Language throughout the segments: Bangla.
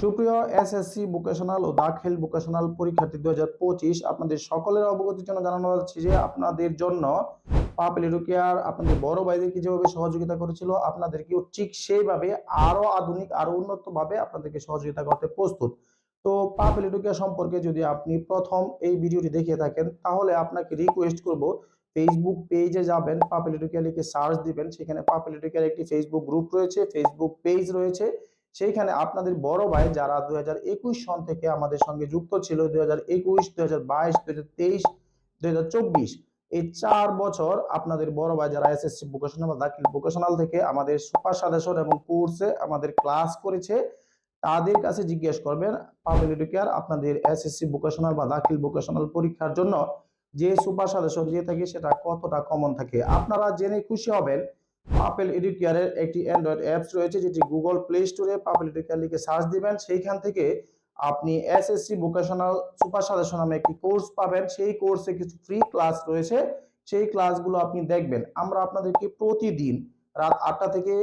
সুপ্রিয় এসএসসি ভোকেশনাল ও দাখিল ভোকেশনাল পরীক্ষার্থী দু হাজার পঁচিশ, আপনাদের সকলের অবগতির জন্য জানানো যাচ্ছে যে আপনাদের জন্য পাপেল এডুকেয়ার আপনাদের বড় ভাইদেরকে যেভাবে সহযোগিতা করেছিল আপনাদেরকেও ঠিক সেইভাবে আরও আধুনিক, আরও উন্নতভাবে আপনাদেরকে সহযোগিতা করতে প্রস্তুত। তো পাপেল এডুকেয়ার সম্পর্কে যদি আপনি প্রথম এই ভিডিওটি দেখে থাকেন, তাহলে আপনাকে রিকোয়েস্ট করব ফেসবুক পেজে যাবেন, পাপেল এডুকেয়ার লিখে সার্চ দিবেন, সেখানে পাপেল এডুকেয়ার একটি ফেসবুক গ্রুপ রয়েছে ফেসবুক পেজ রয়েছে। সেইখানে আপনাদের বড় ভাই যারা দুই সন থেকে আমাদের সঙ্গে যুক্ত ছিল দুই হাজার একুশ দুই হাজার বাইশ দুই হাজার তেইশ দুই হাজার চব্বিশ, এই চার বছর আপনাদের বড় ভাই যারা এসএসসি ভোকেশনাল বা দাখিল ভোকেশনাল থেকে আমাদের সুপার সাজেশন এবং কোর্সে আমাদের ক্লাস করেছে, তাদের কাছে জিজ্ঞেস করবেন পাবলিক এডুকেয়ার আপনাদের এসএসসি ভোকেশনাল বা দাখিল ভোকেশনাল পরীক্ষার জন্য যে সুপার সাজেশন দিয়ে থাকে সেটা কতটা কমন থাকে। আপনারা জেনে খুশি হবেন পাপেল এডুকেয়ারের একটি অ্যান্ড্রয়েড অ্যাপস রয়েছে, যেটি গুগল প্লে স্টোরে পাপেল এডুকেয়ার লিখে সার্চ দিবেন। সেইখান থেকে আপনি এসএসসি ভোকেশনাল সুপার সাজেশন নামে একটি কোর্স পাবেন। সেই কোর্সে কিছু ফ্রি ক্লাস রয়েছে। সেই ক্লাসগুলো আপনি দেখবেন। আমরা আপনাদেরকে প্রতিদিন রাত আটটা থেকে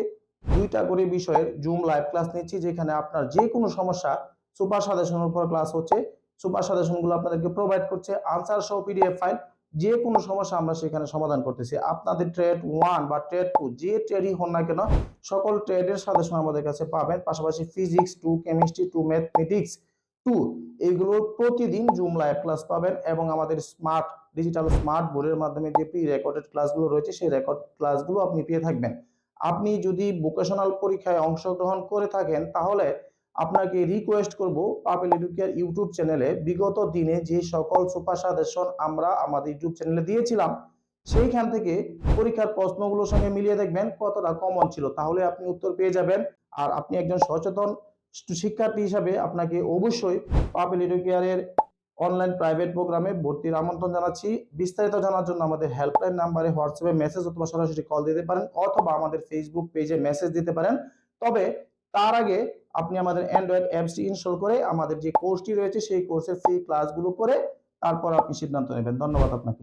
দুইটা করে বিষয়ের জুম লাইভ ক্লাস নিচ্ছি, যেখানে আপনার যে কোনো সমস্যা সুপার সাজেশনের উপর ক্লাস হচ্ছে। সুপার সাজেশনগুলো আপনাদেরকে প্রোভাইড করছে। আনসার সহ পিডিএফ ফাইল যে কোনো সমস্যা আমরা সেখানে সমাধান করতেছি। আপনাদের ট্রেড ওয়ান বা ট্রেড টু যে ট্রেডই হন না কেন, সকল ট্রেডের সাজেশন আমাদের কাছে পাবেন, পাশাপাশি physics two chemistry two mathematics two এগুলো প্রতিদিন জুম লাইভ ক্লাস পাবেন এবং আমাদের স্মার্ট ডিজিটাল স্মার্ট বোর্ডের মাধ্যমে যে প্রি রেকর্ডেড ক্লাসগুলো রয়েছে, সেই রেকর্ড ক্লাসগুলো আপনি পেয়ে থাকবেন। আপনি যদি ভোকেশনাল পরীক্ষায় অংশগ্রহণ করে থাকেন, তাহলে আপনাকে রিকোয়েস্ট করব পাপেল এডুকেয়ার ইউটিউব চ্যানেলে বিগত দিনে যে সকল সুপার সাজেশন আমরা আমাদের ইউটিউব চ্যানেলে দিয়েছিলাম, সেইখান থেকে পরীক্ষার প্রশ্নগুলোর সঙ্গে মিলিয়ে দেখবেন কতটা কমন ছিল। তাহলে আপনি উত্তর পেয়ে যাবেন। আর আপনি একজন সচেতন শিক্ষার্থী হিসাবে আপনাকে অবশ্যই পাপেল এডুকেয়ারের অনলাইন প্রাইভেট প্রোগ্রামে ভর্তির আমন্ত্রণ জানাচ্ছি। বিস্তারিত জানার জন্য আমাদের হেল্পলাইন নাম্বারে হোয়াটসঅ্যাপে মেসেজ অথবা সরাসরি কল দিতে পারেন অথবা আমাদের ফেসবুক পেজে মেসেজ দিতে পারেন। তবে তার আগে আপনি আমাদের অ্যান্ড্রয়েড অ্যাপসটি ইনস্টল করে আমাদের যে কোর্সটি রয়েছে, সেই কোর্সের ফ্রি ক্লাসগুলো করে তারপর আপনি সিদ্ধান্ত নেবেন। ধন্যবাদ আপনাকে।